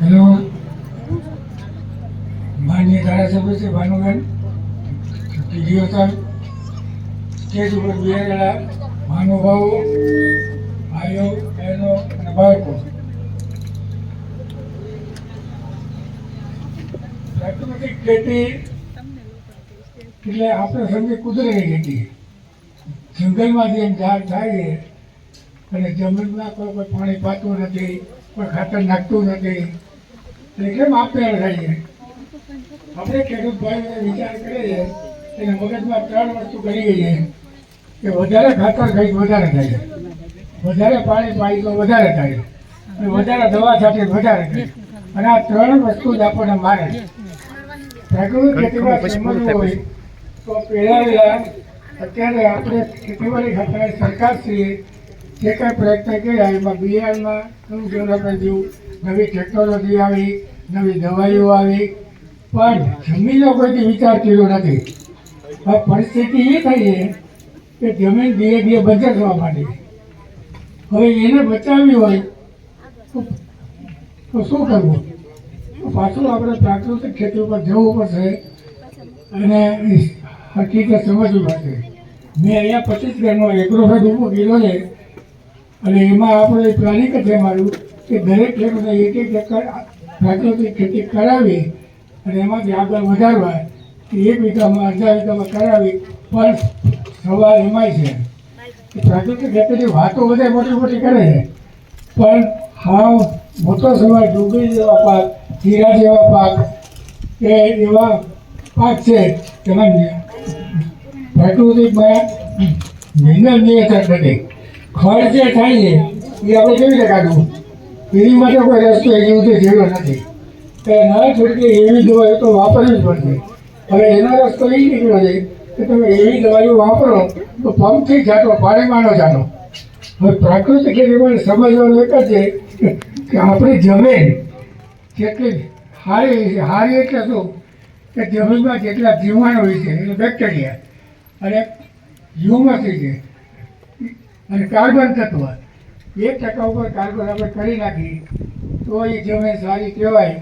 Hello માન્ય ધારાસભ્ય છે ભાનુબેન. ટીડીઓ સર સ્ટેજ ઉપર બિહારેલા મહાનુભાવો, ભાઈઓ, બહેનો અને બાળકો. પ્રાકૃતિક ખેતી એટલે આપણે સમજે કુદરતી ખેતી જંગલમાંથી એમ ઝાડ થાય છે, અને જમીનમાં કોઈ કોઈ પાણી પાતું નથી, કોઈ ખાતર નાખતું નથી. એટલે કેમ આપણે થાય આપણે ખેડૂત ભાઈ વિચાર કરીએ એને મગજમાં ત્રણ વસ્તુ કરી ગઈએ કે વધારે ખાતર ખાઈ વધારે થાય. વધારે પાણી પાઈ તો વધારે થાય. અને વધારે દવા છાંટી વધારે થાય. અને આ ત્રણ વસ્તુ જ આપણને મારે. પ્રાકૃતિક ખેતીમાં સમજવું હોય તો પહેલા અત્યારે આપણે ખેતીવાડી ખાતા સરકારશ્રીએ જે કાંઈ પ્રયત્ન કર્યા એમાં બિયારણમાં ઘણું ડેવલપમેન્ટ થયું નવી ટેકનોલોજી આવી, નવી દવાઈઓ આવી, પણ જમીનનો કોઈથી વિચાર કર્યો નથી. હવે પરિસ્થિતિ એ થઈ છે કે જમીન ધીરે ધીરે બંજર થવા માંડી હવે એને બચાવવી હોય તો શું કરવું? પાછું આપણે પ્રાકૃતિક ખેતી ઉપર જવું પડશે અને હકીકત સમજવી પડશે. મેં અહીંયા પચીસ ગ્રામનો એગ્રોફેડ ઊભો કીધો છે અને એમાં આપણે પ્લાનિંગ જ છે મારું કે દરેક ખેડૂતને એક એક એકર પ્રાકૃતિક ખેતી કરાવી અને એમાંથી આગળ વધારવા કે એક વીઘામાં અડધા વીઘામાં કરાવી, પણ સવાલ એમાંય છે. કે પ્રાકૃતિક ખેતીની વાતો બધા મોટી મોટી કરે છે. પણ હાવ મોટો સવાલ ડુંગળી જેવા પાક, જીરા જેવા પાક, કે એવા પાક છે તેમાં પ્રાકૃતિકમાં મહેનત નિયંત્રણ નથી ખર્ચ જે થાય છે, એ આપણે કેવી રીતે કાઢવું? એની માટે કોઈ રસ્તો એવી સુધી જેવો નથી. કે ના છોડકે એવી દવાઈઓ તો વાપરવી જ પડશે. હવે એનો રસ્તો એ નીકળ્યો છે કે તમે એવી દવાઈઓ વાપરો તો પંપથી જાતો પાણી ન જાતો. હવે પ્રાકૃતિક ખેતીમાં સમજવાનું એક જ છે કે આપણી જમીન જેટલી હારી હારી એટલે શું? કે જમીનમાં જેટલા જીવાણુ હોય છે, એટલે બેક્ટેરિયા. અને હ્યુમસ છે અને કાર્બન તત્વ. એક ટકા ઉપર કાર્બન આપણે કરી નાખીએ, તો એ જમીન સારી કહેવાય.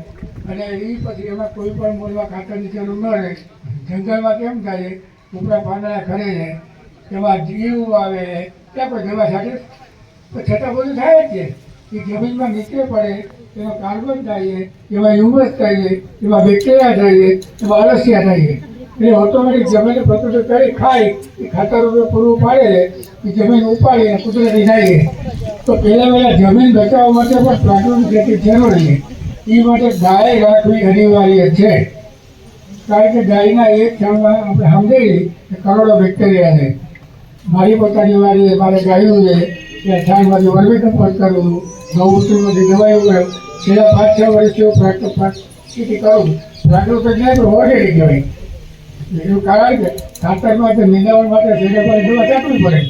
અને એ પછી એમાં કોઈ પણ મૂળમાં ખાતરની જરૂર ન રહે. જંગલમાં કેમ થાય? ઉપરા પાંદડા ખરે છે. એમાં જીવ આવે ત્યાં પણ દવા છાંટે છતાં બધું થાય જ છે. એ જમીનમાં નીચે પડે એમાં કાર્બન થાય એમાં હ્યુમસ થાય છે, એમાં બેક્ટેરિયા થાય છે, એમાં અળસિયા થાય છે. એટલે ઓટોમેટિક જમીન પ્રકૃતિ કરી ખાય, એ ખાતર રૂપે પૂરું પાડે, એ જમીન ઉપાડીને કુદરતી જાય. તો પહેલાં પહેલાં જમીન બચાવવા માટે પણ પ્રાકૃતિક ખેતી જરૂરી છે. એ માટે ગાય રાખવી અનિવાર્ય છે. કારણ કે ગાયના એક ક્ષણમાં આપણે સમજાવી કે કરોડો બેક્ટેરિયા છે. મારી પોતાની વારી મારે ગાયું છે કે છાણમાંથી વર્મી કમ્પોસ્ટ કરું, ગૌમૂત્રમાંથી દવાઈઓ કરું છેલ્લા પાંચ છ વર્ષથી પ્રાકૃતિક કરું. પ્રાકૃતિક નહીં તો ઓર્ગેનિક કહેવાય. એનું કારણ કે ખાતરમાં માટે મિલાવણ માટે છેલ્લે પણ જોવા ચાકવું પડે.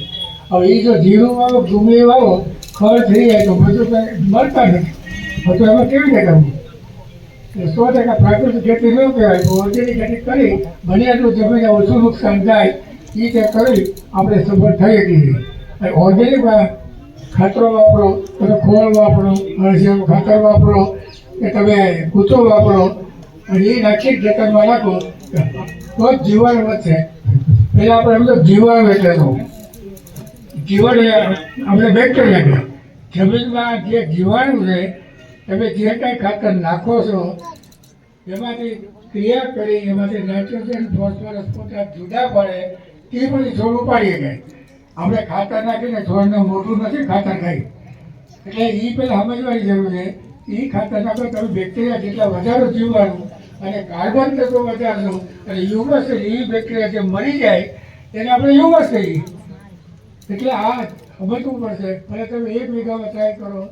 હવે એ જો જીરું વાવો ડુંગળી વાવો ખર થઈ જાય તો બધું કંઈ મળતા નથી. બધું એમાં કેવી રીતે કરવું? સો ટકા પ્રાકૃતિક ખેતી ન કહેવાય તો ઓર્ગેનિક ખેતી કરી બને એટલું જમીને ઓછું નુકસાન થાય એ તે કરી આપણે સફળ થઈ શકીએ. ઓર્ગેનિક ખાતરો વાપરો, તમે ખોળ વાપરો, અળસિયાનું ખાતર વાપરો, કે તમે કૂચો વાપરો, અને એ નાખી ખેતરમાં નાખો તો જ જીવાણ વધશે પહેલાં આપણે એમ તો જીવાણ એટલે જીવન આપણે બેક્ટેરિયા કહે. જમીનમાં જે જીવાણુ છે, તમે જે કાંઈ ખાતર નાખો છો, એમાંથી ક્રિયા કરી, એમાંથી નાઇટ્રોજન ફોસ્ફરસ પોતા જુદા પડે, તે પછી છોડ ઉપાડીએ ગઈ આપણે ખાતર નાખીને છોડને મોટું નથી ખાતર ખાઈ. એટલે એ પહેલાં સમજવાની જરૂર છે. એ ખાતર નાખો તમે બેક્ટેરિયા જેટલા વધારો જીવાણું અને કાર્બન તત્વો વધારશો અને યુવસ એ બેક્ટેરિયા જે મરી જાય તેને આપણે યુવસ કહીએ એટલે આ સમજવું પડશે. ભલે તમે એક વીઘામાં ટ્રાય કરો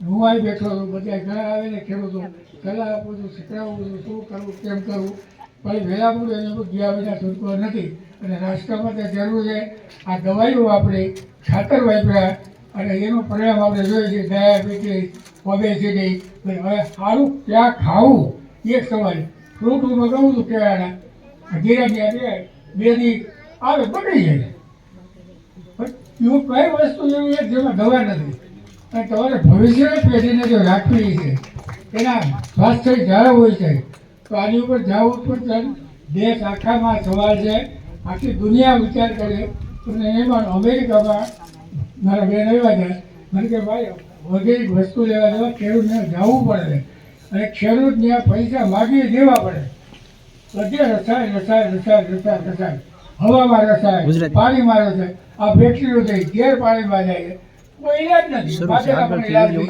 હું આવી બેઠો છું બધા ઘણા આવે ને ખેડૂતો સલાહ આપું છું, શીખડાવું છું, શું કરવું, કેમ કરવું. પણ વહેલા પૂરું એને ગયા વિના છૂટકો નથી. અને રાષ્ટ્રમાં તે જરૂર છે, આ દવાઈઓ આપણે ખાતર વાપર્યા અને એનું પરિણામ આપણે જોઈએ છીએ, ડાયાબિટીસ, ઓબેસિટી. હવે સારું ક્યાં ખાવું? એક સવાલ ફ્રૂટ હું ગમું છું કેળાના ધીરે ધીરે બે દી આવે, બગડી જાય. પણ એવું કઈ વસ્તુ એવી છે જેમાં દવા નથી? અને તમારે ભવિષ્યની પેઢીને જો રાખવી છે, એના સ્વાસ્થ્ય જાળવ હોય છે, તો આની ઉપર જવું પણ દેશ આખામાં સવાલ છે, આખી દુનિયા વિચાર કરે. અને એમાં અમેરિકામાં મારા બેન આવ્યા હતા મને કે ભાઈ, વગેરે વસ્તુ લેવા દેવા ખેડૂતને જવું પડે. અને ખેડૂતને પૈસા માગી દેવા પડે. બધે રસાય રસાય રસાય રસાય રસાય. હવામાં રસાય પાણીમાં રસાય. આ ફેક્ટરીઓ થઈ ગેર પાણીમાં જાય કોઈ ઈલાજ નથી. શરૂ આપણે નથી.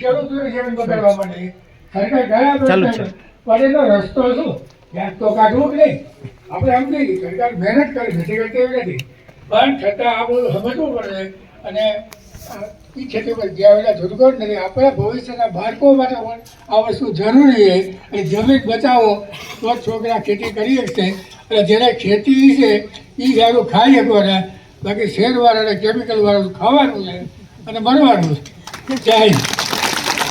ખેડૂતોને જમીન બગાડવા માંડે સરકાર ઘણા. કરે. પણ એનો રસ્તો શું? ક્યાંક તો કાઢવું કે નહીં. આપણે એમ નહીં. સરકાર મહેનત કરી નથી કરતી નથી પણ છતાં આ બધું સમજવું પડે અને ઈ ખેતી જ્યાં ધુરગોળ નથી આપણા ભવિષ્યના બાળકો માટે પણ આ વસ્તુ જરૂરી છે. અને જમીન બચાવો, તો છોકરા ખેતી કરી શકશે. અને જેને ખેતી છે એ સારું ખાઈ શકવાના બાકી શેરવાળાને અને વાળું ખાવાનું છે અને મરવાનું છે. જય